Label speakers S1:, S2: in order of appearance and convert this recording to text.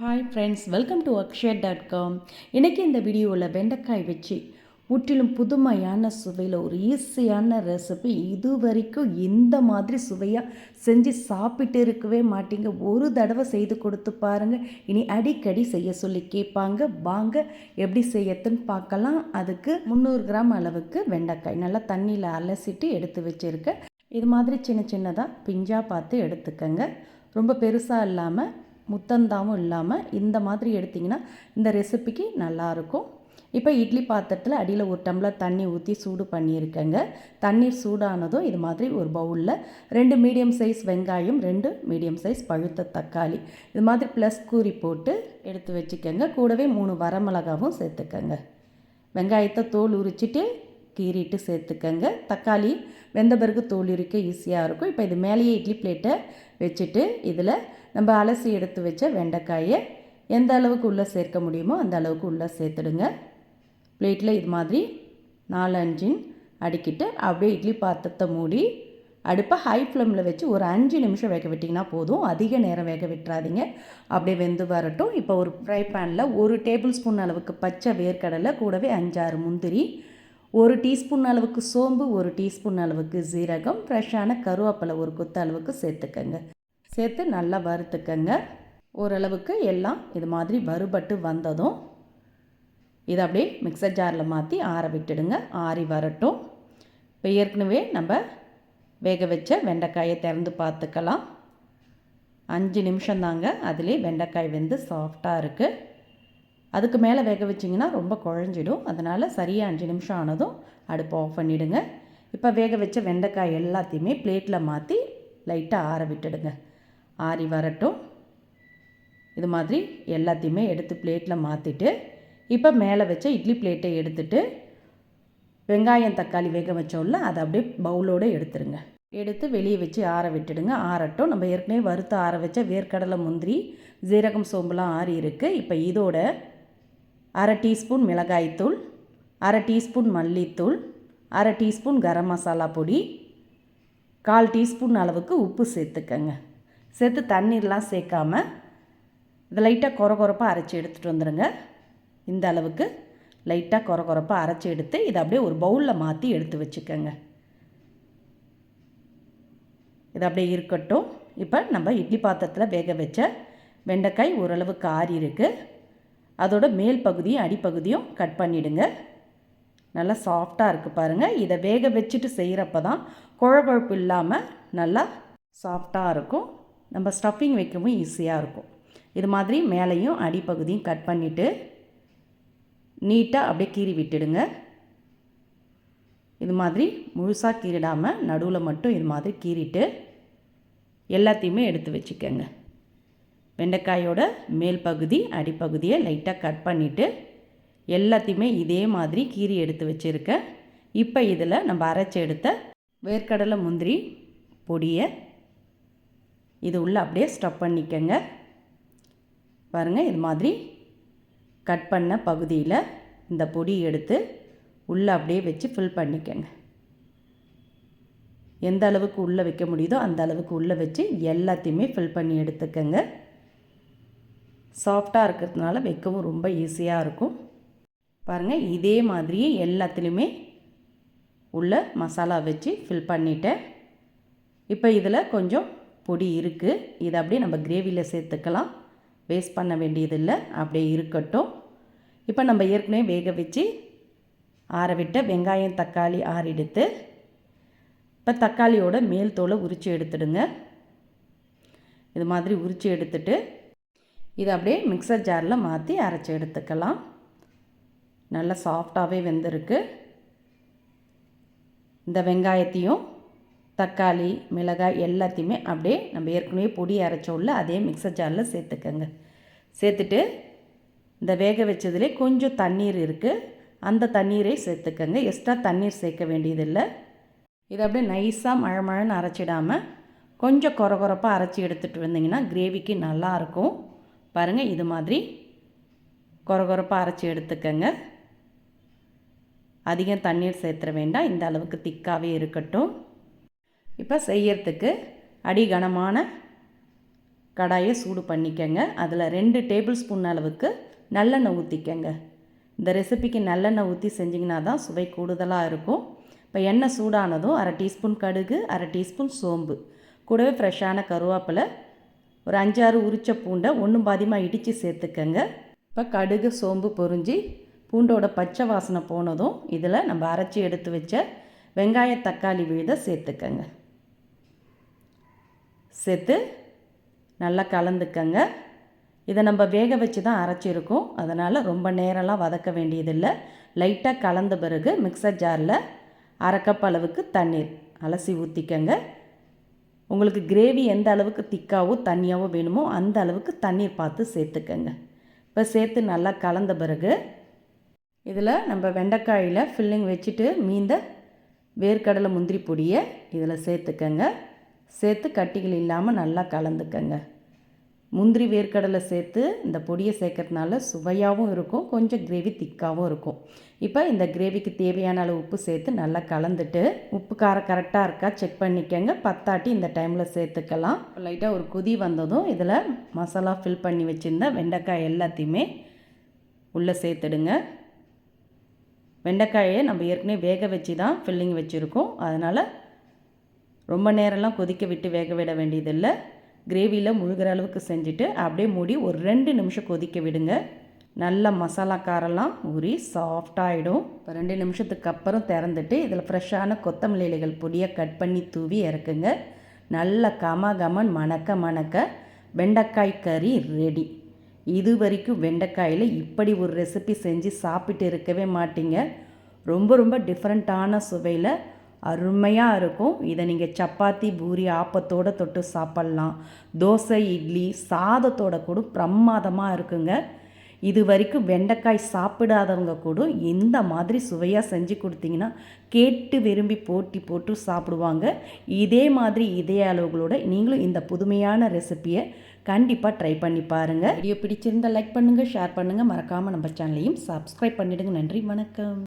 S1: Hi friends welcome to Akshayar dot com இன்றைக்கி இந்த வீடியோவில் வெண்டைக்காய் வச்சு முற்றிலும் புதுமையான சுவையில் ஒரு ஈஸியான ரெசிபி இது வரைக்கும் இந்த மாதிரி சுவையாக செஞ்சு சாப்பிட்டு இருக்கவே மாட்டீங்க. ஒரு தடவை செய்து கொடுத்து பாருங்கள் இனி அடிக்கடி செய்ய சொல்லி கேட்பாங்க. வாங்க எப்படி செய்யறதுன்னு பார்க்கலாம். அதுக்கு முந்நூறு கிராம் அளவுக்கு வெண்டைக்காய் நல்லா தண்ணியில் அலசிட்டு எடுத்து வச்சுருக்கேன். இது மாதிரி சின்ன சின்னதாக பிஞ்சாக பார்த்து எடுத்துக்கோங்க. ரொம்ப பெருசாக இல்லாமல் முத்தந்தாவும் இல்லாமல் இந்த மாதிரி எடுத்திங்கன்னா இந்த ரெசிபிக்கு நல்லாயிருக்கும். இப்போ இட்லி பாத்திரத்தில் அடியில் ஒரு டம்ளர் தண்ணி ஊற்றி சூடு பண்ணியிருக்கேங்க. தண்ணீர் சூடானதும் இது மாதிரி ஒரு பவுலில் ரெண்டு மீடியம் சைஸ் வெங்காயம் ரெண்டு மீடியம் சைஸ் பழுத்த தக்காளி. இது மாதிரி ப்ளஸ் கூரி போட்டு எடுத்து வச்சுக்கோங்க. கூடவே மூணு வரமிளகாவும் சேர்த்துக்கோங்க. வெங்காயத்தை தோல் உரிச்சிட்டு கீறிட்டு சேர்த்துக்கங்க. தக்காளி வெந்த பிறகு தோல் இருக்க ஈஸியாக இருக்கும். இப்போ இது மேலேயே இட்லி பிளேட்டை வச்சுட்டு இதில் நம்ம அலசி எடுத்து வச்ச வெண்டைக்காயை எந்த அளவுக்கு உள்ளே சேர்க்க முடியுமோ அந்த அளவுக்கு உள்ளே சேர்த்துடுங்க. பிளேட்டில் இது மாதிரி நாலு அஞ்சின் அடிக்கிட்டு அப்படியே இட்லி பாத்திரத்தை மூடி அடுப்பை ஹை ஃப்ளேமில் வச்சு ஒரு அஞ்சு நிமிஷம் வேக விட்டிங்கன்னா போதும். அதிக நேரம் வேக விட்டுறாதீங்க. அப்படியே வெந்து வரட்டும். இப்போ ஒரு ஃப்ரை பேனில் ஒரு டேபிள் ஸ்பூன் அளவுக்கு பச்சை வேர்க்கடலை கூடவே அஞ்சாறு முந்திரி ஒரு டீஸ்பூன் அளவுக்கு சோம்பு ஒரு டீஸ்பூன் அளவுக்கு ஜீரகம் ஃப்ரெஷ்ஷான கருவேப்பிலை ஒரு கொத்த அளவுக்கு சேர்த்துக்கங்க. சேர்த்து நல்லா வறுத்துக்கங்க. ஓரளவுக்கு எல்லாம் இது மாதிரி வறுபட்டு வந்ததும் இதை அப்படியே மிக்சர் ஜாரில் மாற்றி ஆற விட்டுடுங்க. ஆறி வரட்டும். இப்போ ஏற்கனவே நம்ம வேக வச்ச வெண்டைக்காயை திறந்து பார்த்துக்கலாம். அஞ்சு நிமிஷம் தாங்க அதிலே வெண்டைக்காய் வெந்து சாஃப்டாக இருக்குது அதுக்கு மேலே வேக வச்சிங்கன்னா ரொம்ப குழஞ்சிடும். அதனால் சரியாக அஞ்சு நிமிஷம் ஆனதும் அடுப்பை ஆஃப் பண்ணிவிடுங்க இப்போ வேக வச்ச வெண்டைக்காய் எல்லாத்தையுமே பிளேட்டில் மாற்றி லைட்டாக ஆற விட்டுடுங்க. ஆறி வரட்டும். இது மாதிரி எல்லாத்தையுமே எடுத்து பிளேட்டில் மாற்றிட்டு இப்போ மேலே வச்ச இட்லி பிளேட்டை எடுத்துட்டு வெங்காயம் தக்காளி வேக வச்சோம்ல அதை அப்படியே பவுலோடு எடுத்துருங்க. எடுத்து வெளியே வச்சு ஆற விட்டுடுங்க. ஆறட்டும். நம்ம ஏற்கனவே வறுத்து ஆற வச்ச வேர்க்கடலை முந்திரி ஜீரகம் சோம்புலாம் ஆறி இருக்குது இப்போ இதோட அரை டீஸ்பூன் மிளகாய்த்தூள் அரை டீஸ்பூன் மல்லித்தூள் அரை டீஸ்பூன் கரம் மசாலா பொடி கால் டீஸ்பூன் அளவுக்கு உப்பு சேர்த்துக்கங்க. சேர்த்து தண்ணீர்லாம் சேர்க்காம இதை லைட்டாக குற குறப்பாக அரைச்சி எடுத்துகிட்டு வந்துடுங்க இந்த அளவுக்கு லைட்டாக குற குறப்பாக அரைச்சி எடுத்து இதை அப்படியே ஒரு பவுலில் மாற்றி எடுத்து வச்சுக்கோங்க. இது அப்படியே இருக்கட்டும். இப்போ நம்ம இட்லி பாத்திரத்தில் வேக வச்ச வெண்டைக்காய் ஓரளவுக்கு ஆறி இருக்குது அதோட மேல் பகுதியும் அடிப்பகுதியும் கட் பண்ணிவிடுங்க நல்லா சாஃப்டாக இருக்குது பாருங்கள் இதை வேக வச்சுட்டு செய்கிறப்ப தான் குழகுழப்பு இல்லாமல் நல்லா சாஃப்டாக இருக்கும். நம்ம ஸ்டஃபிங் வைக்கவும் ஈஸியாக இருக்கும். இது மாதிரி மேலேயும் அடிப்பகுதியும் கட் பண்ணிவிட்டு நீட்டாக அப்படியே கீறி விட்டுடுங்க. இது மாதிரி முழுசாக கீறிடாமல் நடுவில் மட்டும் இது மாதிரி கீறிட்டு எல்லாத்தையுமே எடுத்து வச்சுக்கோங்க. வெண்டைக்காயோட மேல் பகுதி அடிப்பகுதியை லைட்டாக கட் பண்ணிவிட்டு எல்லாத்தையுமே இதே மாதிரி கீரி எடுத்து வச்சுருக்கேன் இப்போ இதில் நம்ம அரைச்சி எடுத்த வேர்க்கடலை முந்திரி பொடியை இது உள்ளே அப்படியே ஸ்டப் பண்ணிக்கங்க. பாருங்கள் இது மாதிரி கட் பண்ண பகுதியில் இந்த பொடி எடுத்து உள்ளே அப்படியே வச்சு ஃபில் பண்ணிக்கங்க. எந்த அளவுக்கு உள்ளே வைக்க முடியுதோ அந்த அளவுக்கு உள்ளே வச்சு எல்லாத்தையுமே ஃபில் பண்ணி எடுத்துக்கங்க. சாஃப்டாக இருக்கிறதுனால வைக்கவும் ரொம்ப ஈஸியாக இருக்கும். பாருங்கள் இதே மாதிரியே எல்லாத்துலேயுமே உள்ள மசாலா வச்சு ஃபில் பண்ணிட்டேன். இப்போ இதில் கொஞ்சம் பொடி இருக்குது இதை அப்படியே நம்ம கிரேவியில் சேர்த்துக்கலாம். வேஸ்ட் பண்ண வேண்டியதில்லை. அப்படியே இருக்கட்டும். இப்போ நம்ம ஏற்கனவே வேக வச்சு ஆறவிட்ட வெங்காயம் தக்காளி ஆறெடுத்து இப்போ தக்காளியோட மேல் தோலை உரித்து எடுத்துடுங்க. இது மாதிரி உரித்து எடுத்துட்டு இதை அப்படியே மிக்சர் ஜாரில் மாற்றி அரைச்சி எடுத்துக்கலாம். நல்லா சாஃப்டாகவே வெந்திருக்கு. இந்த வெங்காயத்தையும் தக்காளி மிளகாய் எல்லாத்தையுமே அப்படியே நம்ம ஏற்கனவே பொடி அரைச்சோம்ல அதே மிக்சர் ஜாரில் சேர்த்துக்கோங்க. சேர்த்துட்டு இந்த வேக வச்சதுலே கொஞ்சம் தண்ணீர் இருக்குது அந்த தண்ணீரை சேர்த்துக்கோங்க. எக்ஸ்ட்ரா தண்ணீர் சேர்க்க வேண்டியதில்லை. இதை அப்படியே நைஸாக மழை மழைன்னு அரைச்சிடாமல் கொஞ்சம் குறகுறப்பாக அரைச்சி எடுத்துகிட்டு வந்தீங்கன்னா கிரேவிக்கு நல்லாயிருக்கும் பாருங்கள் இது மாதிரி கொரகொரப்பாக அரைச்சி எடுத்துக்கங்க. அதிகம் தண்ணீர் சேர்த்துற வேண்டாம் இந்த அளவுக்கு திக்காகவே இருக்கட்டும். இப்போ செய்யறதுக்கு அடிகனமான கடாயை சூடு பண்ணிக்கங்க. அதில் ரெண்டு டேபிள் ஸ்பூன் அளவுக்கு நல்லெண்ணெய் ஊற்றிக்கங்க இந்த ரெசிபிக்கு நல்லெண்ணெய் ஊற்றி செஞ்சிங்கன்னா தான் சுவை கூடுதலாக இருக்கும். இப்போ எண்ணெய் சூடானதும் அரை டீஸ்பூன் கடுகு அரை டீஸ்பூன் சோம்பு. கூடவே ஃப்ரெஷ்ஷான கருவேப்பிலை ஒரு அஞ்சாறு உரிச்ச பூண்டை ஒன்றும் பாதியமாக இடித்து சேர்த்துக்கங்க. இப்போ கடுகு சோம்பு பொறிஞ்சி பூண்டோட பச்சை வாசனை போனதும் இதில் நம்ம அரைச்சி எடுத்து வச்ச வெங்காய தக்காளி விழுதை சேர்த்துக்கங்க. சேர்த்து நல்லா கலந்துக்கங்க. இதை நம்ம வேக வச்சு தான் அரைச்சிருக்கோம். அதனால் ரொம்ப நேரம்லாம் வதக்க வேண்டியதில்லை. லைட்டாக கலந்த பிறகு மிக்சர் ஜாரில் அரை கப் அளவுக்கு தண்ணீர் அலசி ஊற்றிக்கங்க உங்களுக்கு கிரேவி எந்த அளவுக்கு திக்காவோ தண்ணியாவோ வேணுமோ அந்த அளவுக்கு தண்ணீர் பார்த்து சேர்த்துக்கங்க. இப்போ சேர்த்து நல்லா கலந்த பிறகு இதில் நம்ம வெண்டைக்காயில் ஃபில்லிங் வச்சுட்டு மீந்த வேர்க்கடலை முந்திரி பொடியை இதில் சேர்த்துக்கங்க. சேர்த்து கட்டிகள் இல்லாமல் நல்லா கலந்துக்கங்க. முந்திரி வேர்க்கடலை சேர்த்து இந்த பொடியை சேர்க்கறதுனால சுவையாகவும் இருக்கும் கொஞ்சம் கிரேவி திக்காகவும் இருக்கும். இப்போ இந்த கிரேவிக்கு தேவையான அளவு உப்பு சேர்த்து நல்லா கலந்துட்டு உப்பு காரம் கரெக்டாக இருக்கா செக் பண்ணிக்கோங்க. பத்தாட்டி இந்த டைமில் சேர்த்துக்கலாம். லைட்டாக ஒரு கொதி வந்ததும் இதில் மசாலா ஃபில் பண்ணி வச்சுருந்த வெண்டைக்காய் எல்லாத்தையுமே உள்ளே சேர்த்துடுங்க. வெண்டைக்காயை நம்ம ஏற்கனவே வேக வச்சு தான் ஃபில்லிங் வச்சுருக்கோம். அதனால் ரொம்ப நேரம்லாம் கொதிக்க விட்டு வேக விட வேண்டியதில்லை. கிரேவியில் முழுகிற அளவுக்கு செஞ்சுட்டு அப்படியே மூடி ஒரு ரெண்டு நிமிஷம் கொதிக்க விடுங்க. நல்ல மசாலா காரெல்லாம் ஊறி சாஃப்டாகிடும் இப்போ ரெண்டு நிமிஷத்துக்கு அப்புறம் திறந்துட்டு இதில் ஃப்ரெஷ்ஷான கொத்தமல்லி இலைகள் பொடியை கட் பண்ணி தூவி இறக்குங்க. நல்ல கம கமன் மணக்க மணக்க வெண்டைக்காய் கறி ரெடி இது வரைக்கும் வெண்டைக்காயில் இப்படி ஒரு ரெசிபி செஞ்சு சாப்பிட்டு இருக்கவே மாட்டீங்க. ரொம்ப ரொம்ப டிஃப்ரெண்ட்டான சுவையில் அருமையாக இருக்கும். இதை நீங்கள் சப்பாத்தி பூரி ஆப்பத்தோடு தொட்டு சாப்பிட்லாம். தோசை இட்லி சாதத்தோட கூட பிரமாதமாக இருக்குங்க. இது வரைக்கும் வெண்டைக்காய் சாப்பிடாதவங்க கூட இந்த மாதிரி சுவையாக செஞ்சு கொடுத்தீங்கன்னா கேட்டு விரும்பி போட்டி போட்டு சாப்பிடுவாங்க. இதே மாதிரி இதே அளவுகளோட நீங்களும் இந்த புதுமையான ரெசிப்பியை கண்டிப்பாக ட்ரை பண்ணி பாருங்கள் வீடியோ பிடிச்சிருந்தால் லைக் பண்ணுங்கள் ஷேர் பண்ணுங்கள் மறக்காமல் நம்ம சேனலையும் சப்ஸ்கிரைப் பண்ணிவிடுங்க நன்றி வணக்கம்.